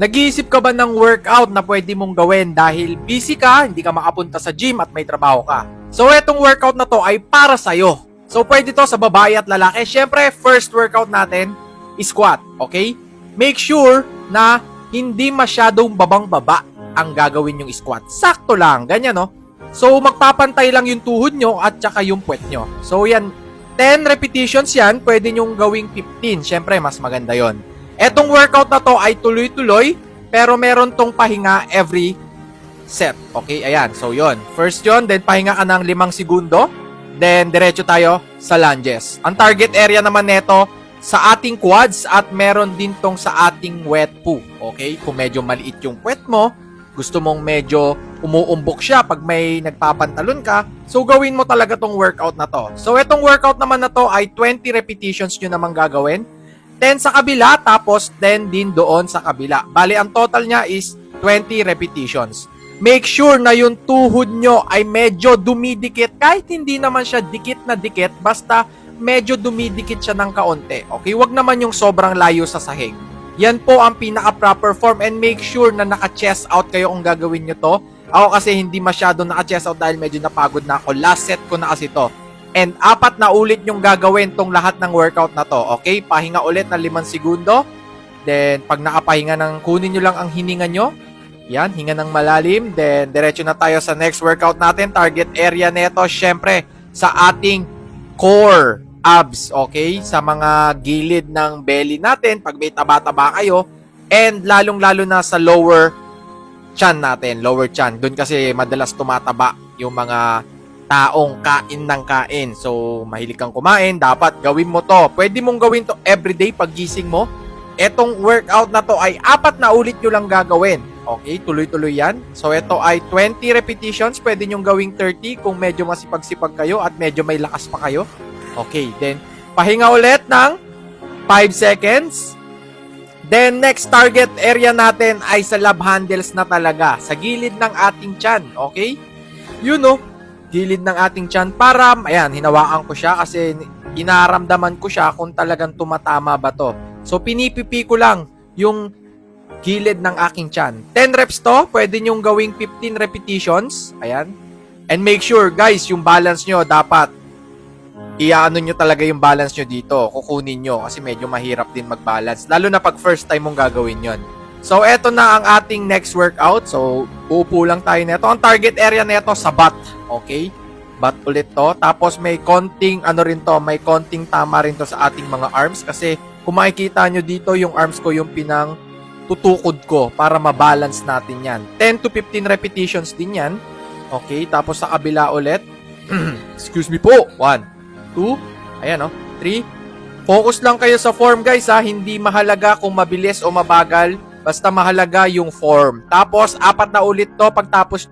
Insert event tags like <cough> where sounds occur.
Nag-iisip ka ba ng workout na pwede mong gawin dahil busy ka, hindi ka makapunta sa gym at may trabaho ka? So, etong workout na to ay para sa'yo. So, pwede to sa babae at lalaki. Siyempre, first workout natin, squat, okay? Make sure na hindi masyadong babang-baba ang gagawin yung squat. Sakto lang, ganyan no? So, magpapantay lang yung tuhod nyo at saka yung puwet nyo. So, yan, 10 repetitions yan, pwede nyong gawing 15. Siyempre, mas maganda yon. Etong workout na to ay tuloy-tuloy, pero meron tong pahinga every set. Okay, ayan. So, yon. First yon, then pahinga ka ng 5 segundo. Then, diretso tayo sa lunges. Ang target area naman neto sa ating quads at meron din tong sa ating wet poo. Okay, kung medyo maliit yung puwet mo, gusto mong medyo umuumbok siya pag may nagpapantalon ka, so gawin mo talaga tong workout na to. So, etong workout naman na to ay 20 repetitions nyo namang gagawin. 10 sa kabila, tapos 10 din doon sa kabila. Bali, ang total niya is 20 repetitions. Make sure na yung tuhod nyo ay medyo dumidikit. Kahit hindi naman siya dikit na dikit, basta medyo dumidikit siya ng kaunti. Okay, wag naman yung sobrang layo sa sahig. Yan po ang pinaka-proper form and make sure na naka-chest out kayo kung gagawin nyo to. Ako kasi hindi masyado naka-chest out dahil medyo napagod na ako. Last set ko na kasi to. And apat na ulit yung gagawin tong lahat ng workout na to. Okay? Pahinga ulit ng 5 segundo. Then, pag nakapahinga ng kunin nyo lang ang hininga nyo. Yan, hinga ng malalim. Then, diretso na tayo sa next workout natin. Target area neto, syempre, sa ating core abs. Okay? Sa mga gilid ng belly natin, pag may taba-taba kayo. And lalong-lalo na sa lower chan natin, lower chan. Doon kasi madalas tumataba yung mga taong kain ng kain. So, mahilig kang kumain, dapat gawin mo to. Pwede mong gawin to everyday pag gising mo. Etong workout na to ay apat na ulit nyo lang gagawin. Okay, tuloy-tuloy yan. So, ito ay 20 repetitions. Pwede nyong gawing 30 kung medyo masipag-sipag kayo at medyo may lakas pa kayo. Okay, then, pahinga ulit ng 5 seconds. Then, next target area natin ay sa love handles na talaga. Sa gilid ng ating chan. Okay? Yun no, gilid ng ating chan para, ayan, hinawakan ko siya kasi inaramdaman ko siya kung talagang tumatama ba to. So, pinipipi ko lang yung gilid ng aking chan. 10 reps to, pwede nyong gawing 15 repetitions. Ayan. And make sure, guys, yung balance nyo dapat iaano nyo talaga yung balance nyo dito. Kukunin nyo kasi medyo mahirap din mag-balance. Lalo na pag first time mong gagawin yon. So, eto na ang ating next workout. So, uupo lang tayo nito. Ang target area nito sa butt. Okay? Butt ulit to. Tapos may konting, ano rin to, may konting tama rin to sa ating mga arms. Kasi kung makikita nyo dito, yung arms ko yung pinang tutukod ko para mabalance natin yan. 10 to 15 repetitions din yan. Okay? Tapos sa kabila ulit. <clears throat> Excuse me po. 1, 2, ayan o, 3. Focus lang kayo sa form guys ha. Hindi mahalaga kung mabilis o mabagal. Basta mahalaga yung form. Tapos, apat na ulit to. Pagtapos